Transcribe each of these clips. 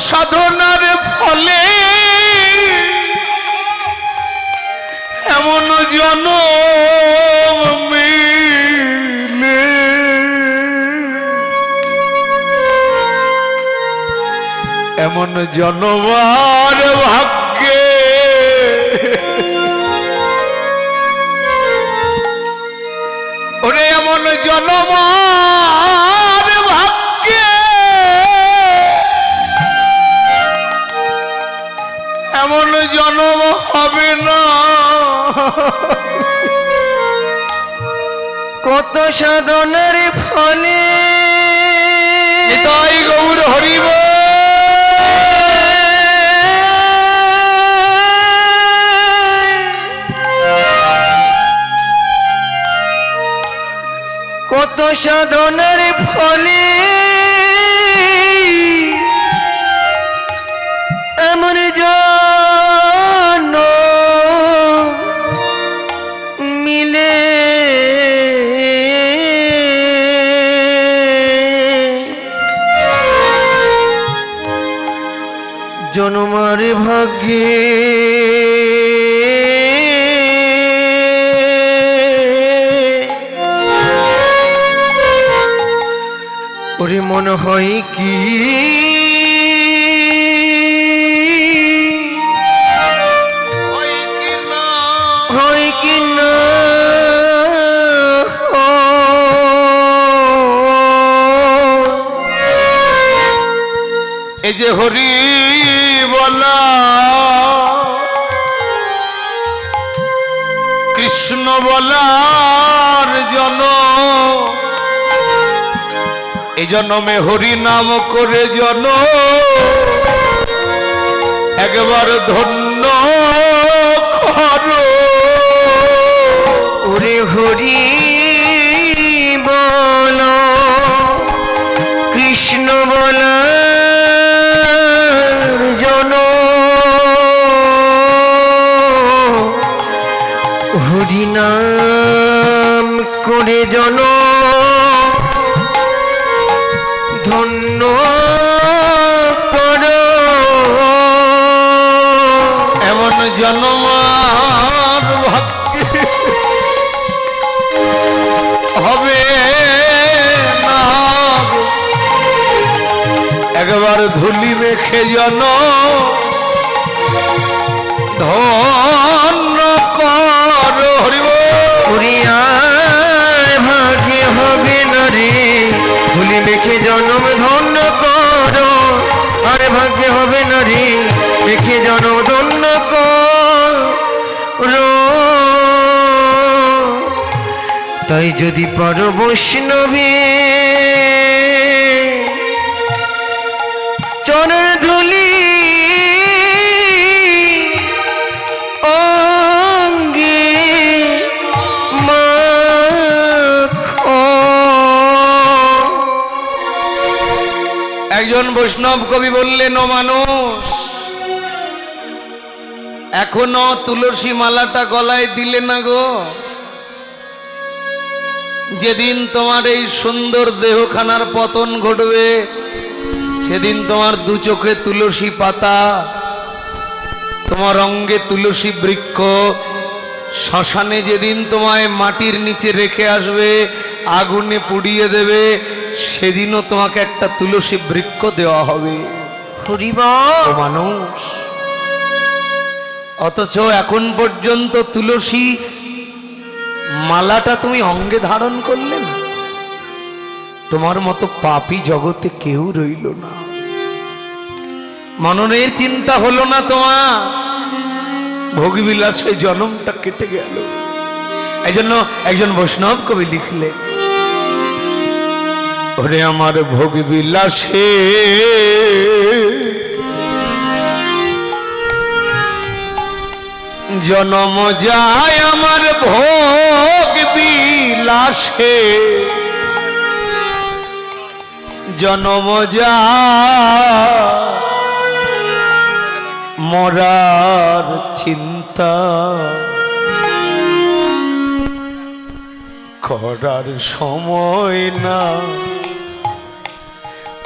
সাধনার ফলে এমন জন এমন জনমার ভাগ্যে ওরে এমন জনমার এমন জনম হবে না। কত সাধনের ফলে। তাই গৌর হরিব। কত সাধনের ফলে। এমন জন ওরে মনে হয় কি? হয় কি না? এই যে হরি বলার জন এই জন্মে হরি নাম করে জন। একবার ধন্য করো। ওরে হরি। একবার ধুলি মেখে জন। ধন্য কর হরিব ভাগ্যে হবে না রে। ভুলি মেখে জনম ধন্য করো। আর ভাগ্যে হবে না রে। মেখে জনম ধন্য করো। তাই যদি পারো বৈষ্ণবী একজন বৈষ্ণব কবি বললেন, ও মানুষ, এখনও তুলসী মালাটা গলায় দিলে না গো। যেদিন তোমার এই সুন্দর দেহখানার পতন ঘটবে, সেদিন তোমার দু চোখে তুলসী পাতা, তোমার অঙ্গে তুলসী বৃক্ষ, শ্মশানে যেদিন তোমায় মাটির নিচে রেখে আসবে আগুনে পুড়িয়ে দেবে সেদিনও তোমাকে একটা তুলসী বৃক্ষ দেওয়া হবে। হরিব মানুষ অথচ এখন পর্যন্ত তুলসী মালাটা তুমি অঙ্গে ধারণ করলে না। তোমার মতো পাপি জগতে কেউ রইল না। মননের চিন্তা হলো না তোমার। ভোগবিলাসে জন্মটা কেটে গেল। এই জন্য একজন বৈষ্ণব কবি লিখলে ওরে আমার ভোগ বিলাসে। জনম যায় আমার ভোগ বিলাসে। জনম যায় মরার চিন্তা। করার সময় না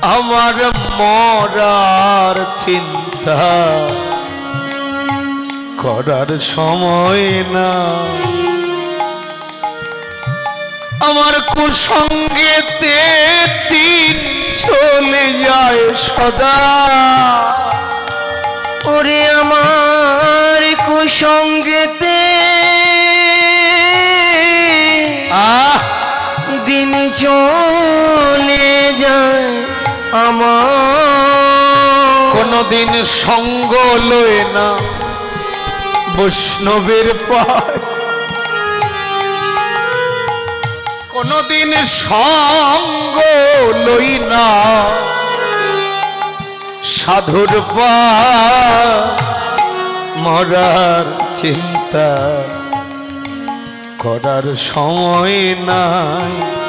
আমার মরার চিন্তা করার সময় না। আমার কুসঙ্গেতে দিন চলে যায় সদা। ওরে আমার কুসঙ্গেতে আহ! দিন চলে যায় আমার। কোনদিন সঙ্গ লয় না বৈষ্ণবের পায়। কোনদিন সঙ্গ লই না সাধুর পা মরার চিন্তা করার সময় নাই।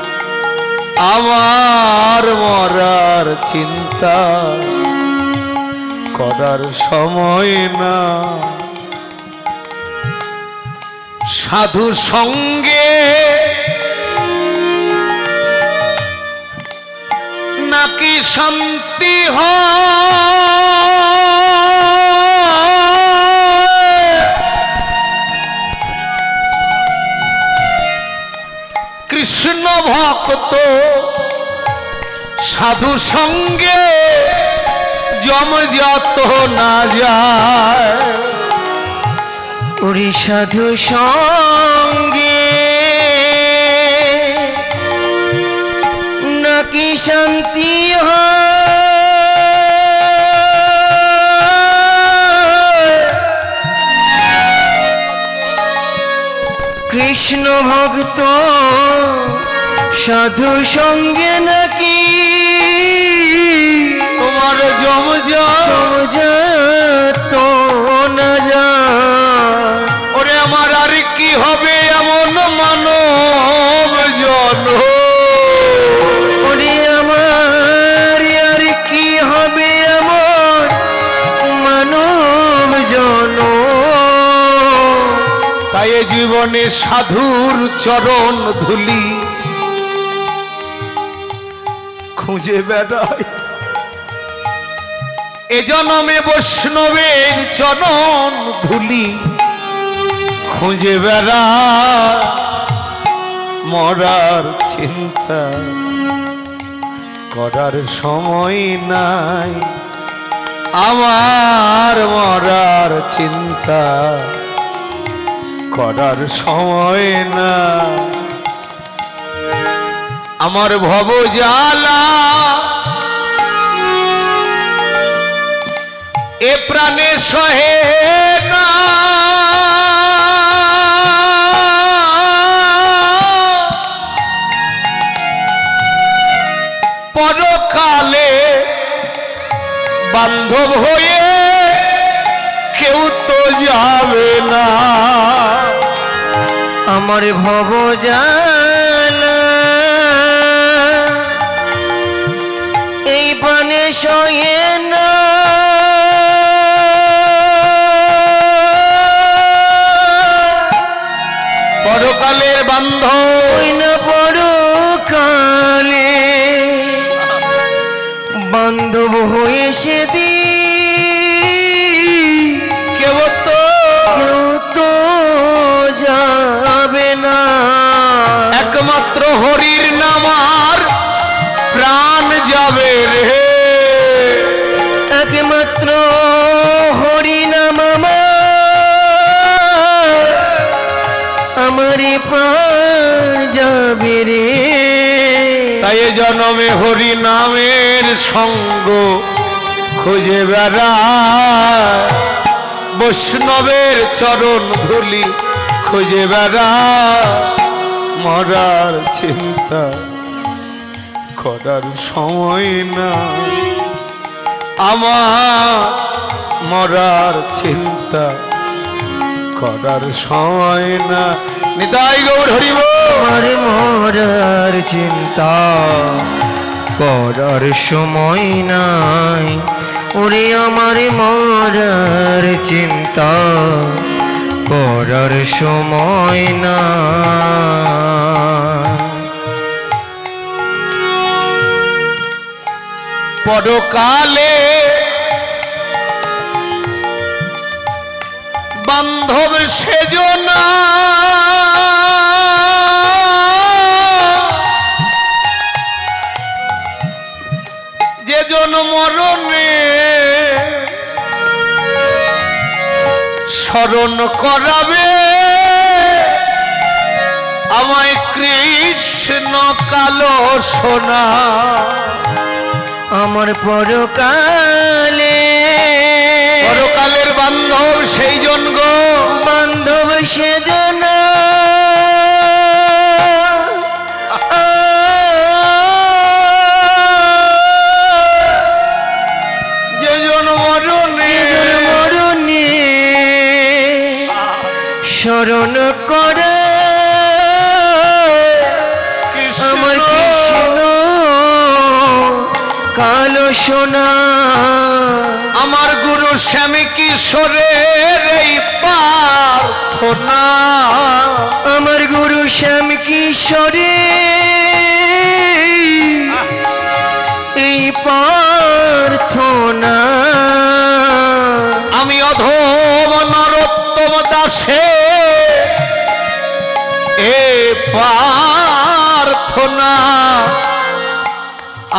আমার মরার চিন্তা করার সময় না। সাধু সঙ্গে নাকি শান্তি হয়? ভক্ত সাধু সঙ্গে জমজাত না যায়। সাধু সঙ্গে নাকি শান্তি কৃষ্ণ ভক্ত সাধু সঙ্গে নাকি? তোমার জমজাত যত না যায়। ওরে আমার আর কি হবে এমন মানব জন? ওরে আমার আর কি হবে আমার মানব জন? তাই জীবনে সাধুর চরণ ধুলি। খুঁজে বেড়ায় এ জনমে বৈষ্ণবের চরণ ধুলি, খুঁজে বেড়া মরার চিন্তা। করার সময় নাই, আমার মরার চিন্তা। করার সময় না আমার ভব জ্বালা। এ প্রাণে সহে না। পরকালে বান্ধব হয়ে কেউ তো যাবে না। আমার ভব জালা না পরকালে বান্ধব হয়ে সেদি কেউ তো কেউ তো যাবে না। একমাত্র হরির নামার আমারই প্রাণ রে। তাই জনমে হরি নামের সঙ্গ খুঁজে বেড়া। বৈষ্ণবের চরণ ধুলি খুঁজে বেড়া। মরার চিন্তা করার সময় না আমার মরার চিন্তা করার সময় না। নিতাই গৌর হরিব আমার মরার চিন্তা করার সময় নাই। ওরে আমার মরার চিন্তা করার সময় না। পরকালে বান্ধব সেজনা যে জন মরণে স্মরণ করাবে আমায় কৃষ্ণ কালো সোনা। আমার পরকালে পরকালের বান্ধব সেই জন গো। সেজনা স্মরণ করে আমার কৃষ্ণ কালো সোনা আমার শ্যামী কিশোরের এই প্রার্থনা। আমার গুরু শ্যাম কিশোরে এই প্রার্থনা। আমি অধম নরোত্তম দাসে এ প্রার্থনা।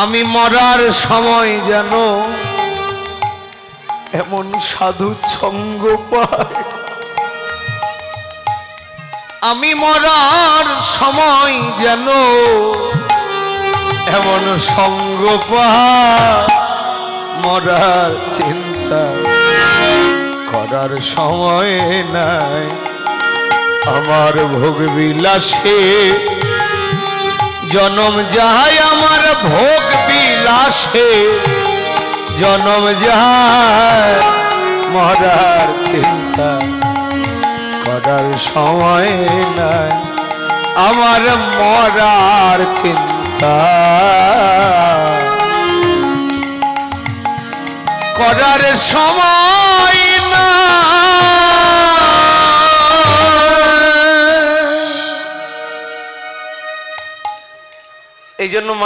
আমি মরার সময় যেন এমন সাধু সঙ্গ পাই আমি মরার সময় যেন এমন সঙ্গ মরার চিন্তা করার সময় নাই। আমার ভোগ বিলাসে জনম যায়, আমার ভোগ বিলাসে জনম যায় মরার চিন্তা করার সময় নাই। আমার মরার চিন্তা করার সময় না এই জন্য